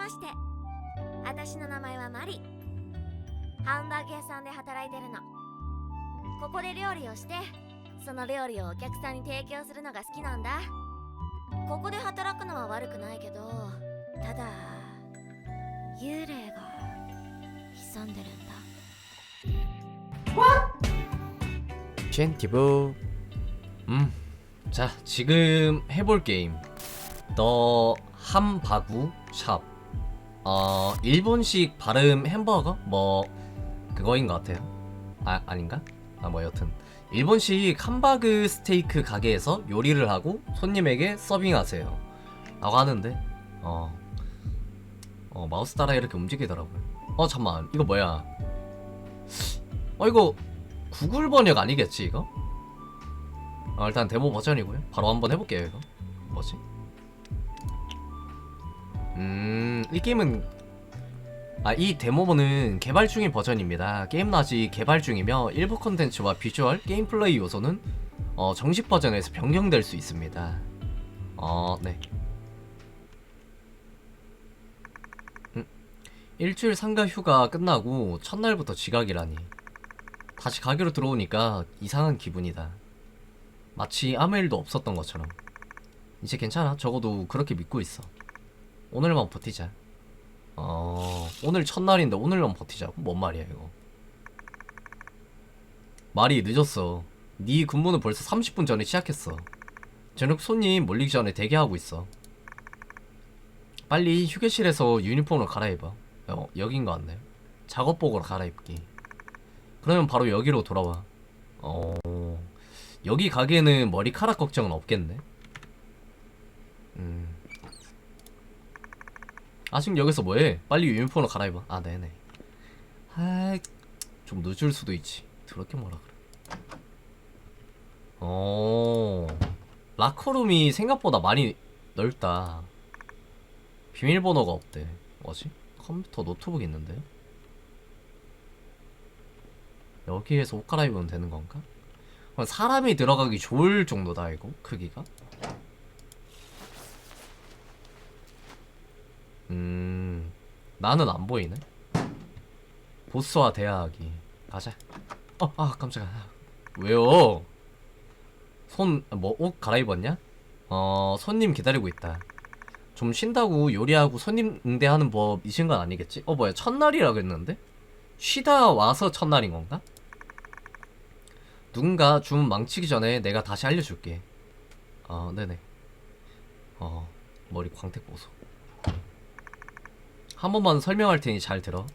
まして私の名前はマリハンバーグ屋さんで働いてるのここで料理をしてその料理をお客さんに提供するのが好きなんだここで働くのは悪くないけどただ幽霊が潜んでるんだ 젠티브 음, 자 지금 해볼 게임 더 함바구 샵 어, 일본식 발음 햄버거? 뭐 그거인 것 같아요 아, 아닌가? 아뭐 여튼 일본식 함바그 스테이크 가게에서 요리를 하고 손님에게 서빙하세요 라고 하는데 어, 어 마우스 따라 이렇게 움직이더라고요 어 잠만 이거 뭐야 어 이거 구글 번역 아니겠지 이거? 아, 일단 데모 버전이고요. 바로 한번 해볼게요 이거. 뭐지? 음, 이 게임은 아, 이 데모는 개발 중인 버전입니다. 게임은 아직 개발 중이며 일부 컨텐츠와 비주얼, 게임 플레이 요소는 어, 정식 버전에서 변경될 수 있습니다. 어, 네. 음, 일주일 상가 휴가 끝나고 첫날부터 지각이라니. 다시 가게로 들어오니까 이상한 기분이다. 마치 아무 일도 없었던 것처럼. 이제 괜찮아. 적어도 그렇게 믿고 있어. 오늘만 버티자. 어, 오늘 첫날인데 오늘만 버티자고? 뭔 말이야, 이거. 말이 늦었어. 네 근무는 벌써 30분 전에 시작했어. 저녁 손님 몰리기 전에 대기하고 있어. 빨리 휴게실에서 유니폼을 갈아입어. 어, 여긴 거 같네. 작업복으로 갈아입기. 그러면 바로 여기로 돌아와. 어, 여기 가게는 머리카락 걱정은 없겠네. 음. 아직 여기서 뭐해? 빨리 유니폼을 갈아입어. 아, 네네. 아, 좀 늦을 수도 있지. 그렇게 뭐라 그래. 어, 라커룸이 생각보다 많이 넓다. 비밀번호가 없대. 뭐지? 컴퓨터 노트북 있는데요? 여기에서 옷 갈아입으면 되는 건가? 사람이 들어가기 좋을 정도다 이거 크기가? 음 나는 안 보이네 보스와 대화하기 가자 어 아 깜짝아 왜요 손 뭐 옷 갈아입었냐? 어 손님 기다리고 있다 좀 쉰다고 요리하고 손님 응대하는 법이신 건 아니겠지? 어 뭐야 첫날이라고 했는데? 쉬다 와서 첫날인 건가? 누군가 주문 망치기 전에 내가 다시 알려줄게. 어, 네네. 어, 머리 광택 보소. 한 번만 설명할 테니 잘 들어.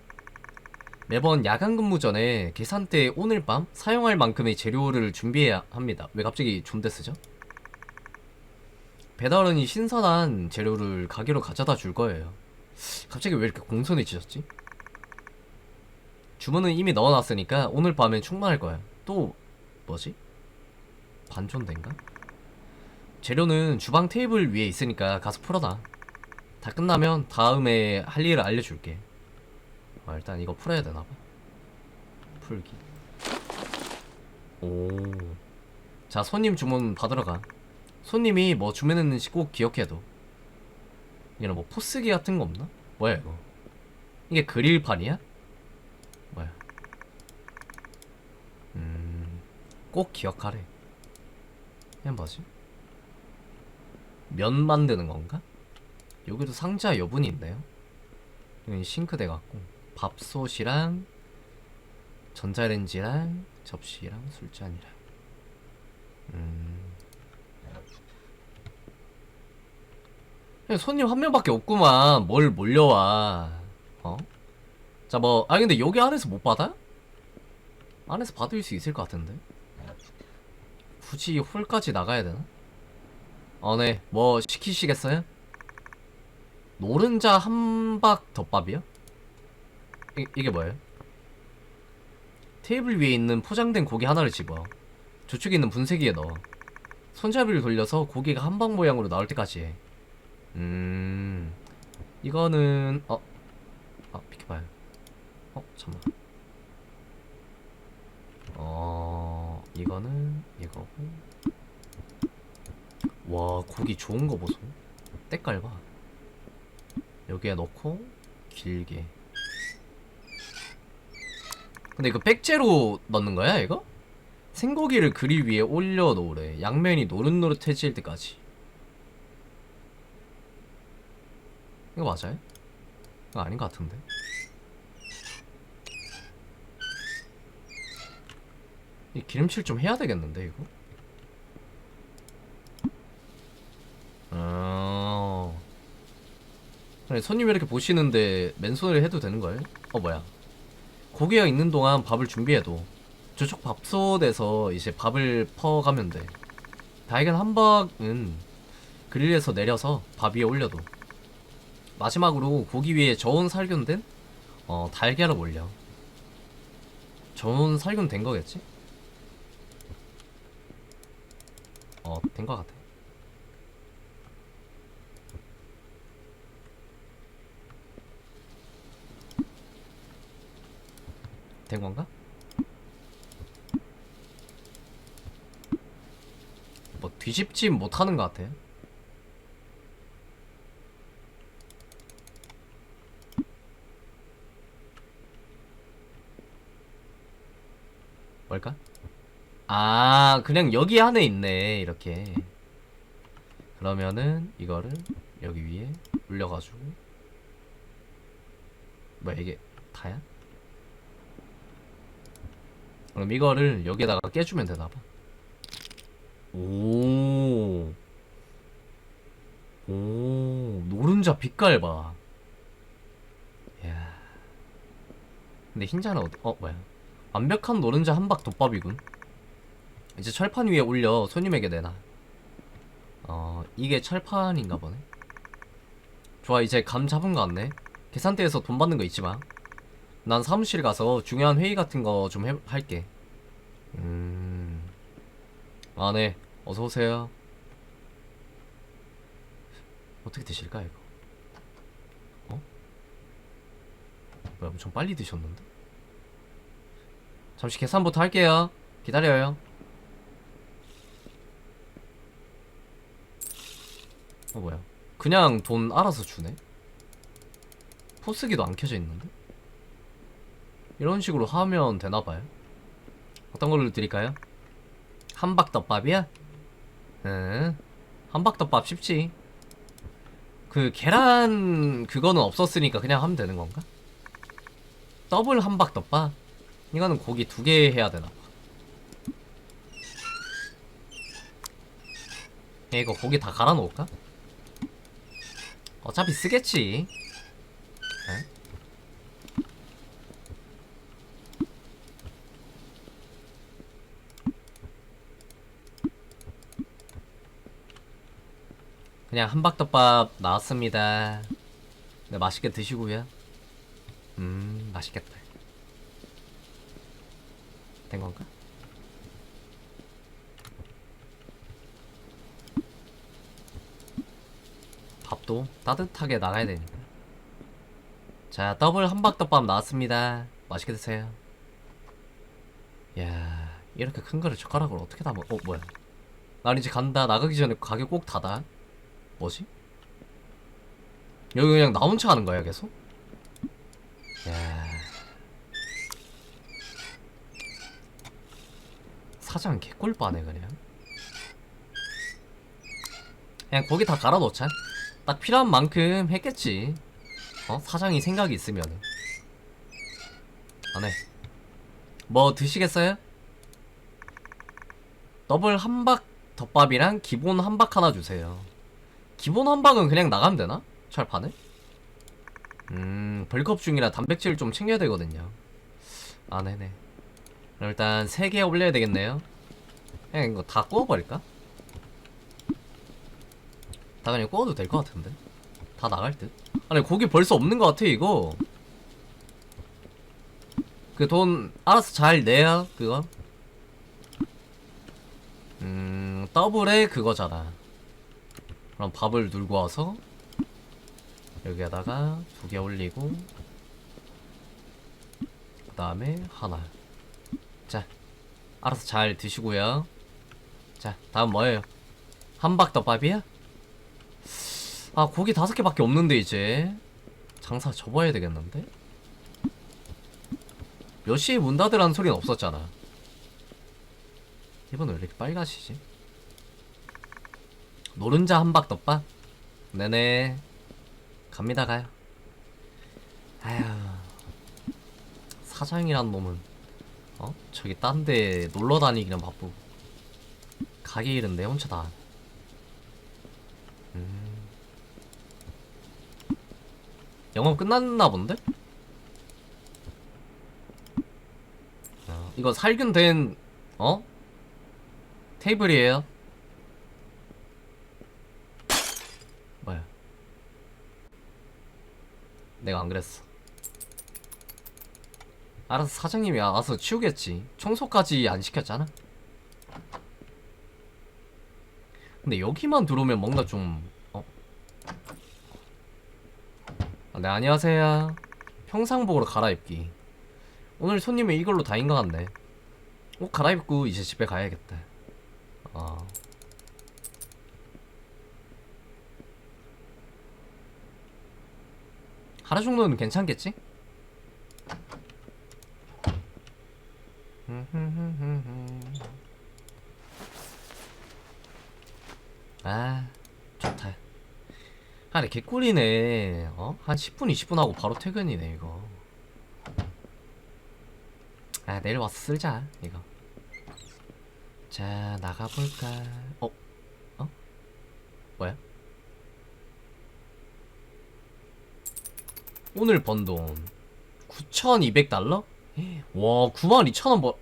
매번 야간 근무 전에 계산대 오늘 밤 사용할 만큼의 재료를 준비해야 합니다. 왜 갑자기 존대 쓰죠? 배달원이 신선한 재료를 가게로 가져다 줄 거예요. 갑자기 왜 이렇게 공손해지셨지? 주문은 이미 넣어놨으니까 오늘 밤엔 충분할 거야. 또 뭐지? 반존대인가? 재료는 주방 테이블 위에 있으니까 가서 풀어놔. 다 끝나면 다음에 할 일을 알려줄게. 아, 일단 이거 풀어야 되나 봐. 풀기. 오. 자, 손님 주문 받으러 가. 손님이 뭐 주문했는지 꼭 기억해둬. 얘는 뭐 포스기 같은 거 없나? 뭐야 이거? 이게 그릴판이야? 뭐야? 음, 꼭 기억하래. 이건 뭐지? 면 만드는 건가? 여기도 상자 여분이 있네요. 여기 싱크대 같고 밥솥이랑 전자레인지랑 접시랑 술잔이랑. 음. 손님 한 명밖에 없구만. 뭘 몰려와? 어? 자, 뭐, 아 근데 여기 안에서 못 받아? 안에서 받을 수 있을 것 같은데. 굳이 홀까지 나가야 되나? 어, 네. 뭐 시키시겠어요? 노른자 한박 덮밥이요? 이, 이게 뭐예요? 테이블 위에 있는 포장된 고기 하나를 집어. 저쪽에 있는 분쇄기에 넣어. 손잡이를 돌려서 고기가 한박 모양으로 나올 때까지 해. 음, 이거는 어, 아 비켜봐요. 어, 잠만. 어, 이거는 이거고. 와, 고기 좋은 거 보소. 때깔 봐. 여기에 넣고 길게 근데 이거 백제로 넣는 거야 이거? 생고기를 그릴 위에 올려 놓으래 양면이 노릇노릇해질 때까지 이거 맞아요? 이거 아닌 것 같은데 이 기름칠 좀 해야 되겠는데 이거? 어... 아니, 손님 이렇게 보시는데 맨손으로 해도 되는 거예요? 어 뭐야? 고기가 있는 동안 밥을 준비해도 저쪽 밥솥에서 이제 밥을 퍼가면 돼. 다이간 함박은 그릴에서 내려서 밥 위에 올려도 마지막으로 고기 위에 저온 살균된 어, 달걀을 올려. 저온 살균 된 거겠지? 어, 된 거 같아. 된 건가? 뭐 뒤집지 못하는 것 같아. 뭘까? 아, 그냥 여기 안에 있네. 이렇게. 그러면은 이거를 여기 위에 올려가지고 뭐야 이게 다야? 그럼 이거를 여기에다가 깨주면 되나 봐. 오. 오, 노른자 빛깔 봐. 이야. 근데 흰자는 어디, 어, 뭐야. 완벽한 노른자 한박 덮밥이군. 이제 철판 위에 올려 손님에게 내놔. 어, 이게 철판인가 보네. 좋아, 이제 감 잡은 거 같네. 계산대에서 돈 받는 거 잊지 마. 난 사무실 가서 중요한 회의 같은 거 좀 할게. 음. 아, 네. 어서 오세요. 어떻게 드실까 이거? 어? 뭐야, 엄청 빨리 드셨는데? 잠시 계산부터 할게요. 기다려요. 어, 뭐야. 그냥 돈 알아서 주네? 포스기도 안 켜져 있는데? 이런 식으로 하면 되나봐요. 어떤 걸로 드릴까요? 함박덮밥이야? 응. 함박덮밥 쉽지. 그 계란 그거는 없었으니까 그냥 하면 되는 건가? 더블 함박덮밥? 이거는 고기 두 개 해야 되나 봐. 야, 이거 고기 다 갈아 놓을까? 어차피 쓰겠지. 그냥 함박덮밥 나왔습니다. 네, 맛있게 드시고요. 음, 맛있겠다. 된 건가? 밥도 따뜻하게 나가야 되니까. 자, 더블 함박덮밥 나왔습니다. 맛있게 드세요. 야, 이렇게 큰 거를 젓가락으로 어떻게 다 먹? 어, 뭐야? 난 이제 간다. 나가기 전에 가게 꼭 닫아. 뭐지? 여기 그냥 나 혼자 하는 거야 계속? 야. 사장 개꿀빠네 그냥. 그냥 고기 다 갈아 놓자. 딱 필요한 만큼 했겠지. 어? 사장이 생각이 있으면은. 안 해. 뭐 드시겠어요? 더블 함박 덮밥이랑 기본 함박 하나 주세요. 기본 함박은 그냥 나가면 되나? 철판에? 음, 벌컵 중이라 단백질 좀 챙겨야 되거든요. 아, 네네. 그럼 일단 3개 올려야 되겠네요. 그냥 이거 다 구워버릴까? 다 그냥 구워도 될 것 같은데. 다 나갈 듯. 아니, 고기 벌써 없는 것 같아, 이거. 그 돈 알아서 잘 내야, 그거. 음, 더블에 그거잖아. 그럼 밥을 들고 와서 여기에다가 두 개 올리고 그 다음에 하나 자 알아서 잘 드시고요 자 다음 뭐예요 함박덮밥이야? 아 고기 다섯 개밖에 없는데 이제 장사 접어야 되겠는데? 몇 시에 문 닫으라는 소리는 없었잖아. 이번 왜 이렇게 빨가시지? 노른자 한박 덮밥? 네네. 갑니다 가요. 아휴. 사장이란 놈은 어? 저기 딴 데 놀러 다니기는 바쁘고 가게 일은 내 혼자 다. 음. 영업 끝났나 본데? 어, 이거 살균된 어? 테이블이에요. 뭐야? 내가 안 그랬어. 알아서 사장님이 와서 치우겠지. 청소까지 안 시켰잖아. 근데 여기만 들어오면 뭔가 좀 어? 아, 네 안녕하세요. 평상복으로 갈아입기. 오늘 손님이 이걸로 다인 것 같네. 옷 갈아입고 이제 집에 가야겠다. 어. 하루 정도는 괜찮겠지? 아 좋다 아니 개꿀이네 어? 한 10분 20분 하고 바로 퇴근이네 이거 아 내일 와서 쓸자 이거 자 나가볼까 어? 어? 뭐야? 오늘 번 돈 9,200달러? 와 92,000원 벌